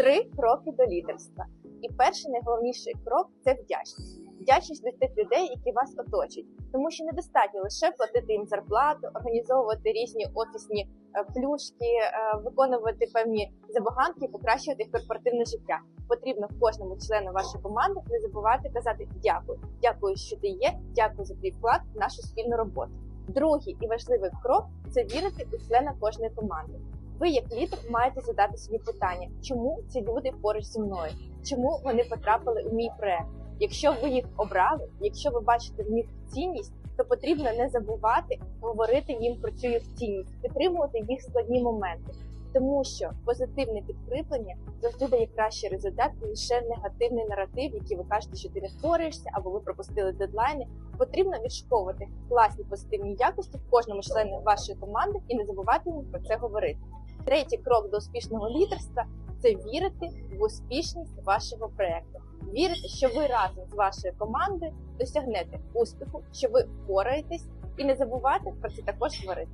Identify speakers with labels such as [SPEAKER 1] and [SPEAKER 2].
[SPEAKER 1] Три кроки до лідерства. І перший найголовніший крок це вдячність. Вдячність до тих людей, які вас оточують, тому що недостатньо лише платити їм зарплату, організовувати різні офісні е, плюшки, е, виконувати певні забаганки, покращувати корпоративне життя. Потрібно кожному члену вашої команди не забувати казати дякую, дякую, що ти є, дякую за твій вклад в нашу спільну роботу. Другий і важливий крок це вірити у члена кожної команди. Ви, як лідер, маєте задати собі питання, чому ці люди поруч зі мною, чому вони потрапили у мій проект. Якщо ви їх обрали, якщо ви бачите в них цінність, то потрібно не забувати говорити їм про цю їх цінність, підтримувати їх складні моменти, тому що позитивне підкріплення завжди дає кращий результат лише негативний наратив, який ви кажете, що ти не впораєшся або ви пропустили дедлайни. Потрібно відшковувати класні позитивні якості в кожному члену вашої команди і не забувати їм про це говорити. Третій крок до успішного лідерства це вірити в успішність вашого проекту. Вірити, що ви разом з вашою командою досягнете успіху, що ви впораєтесь, і не забувати про це також говорити.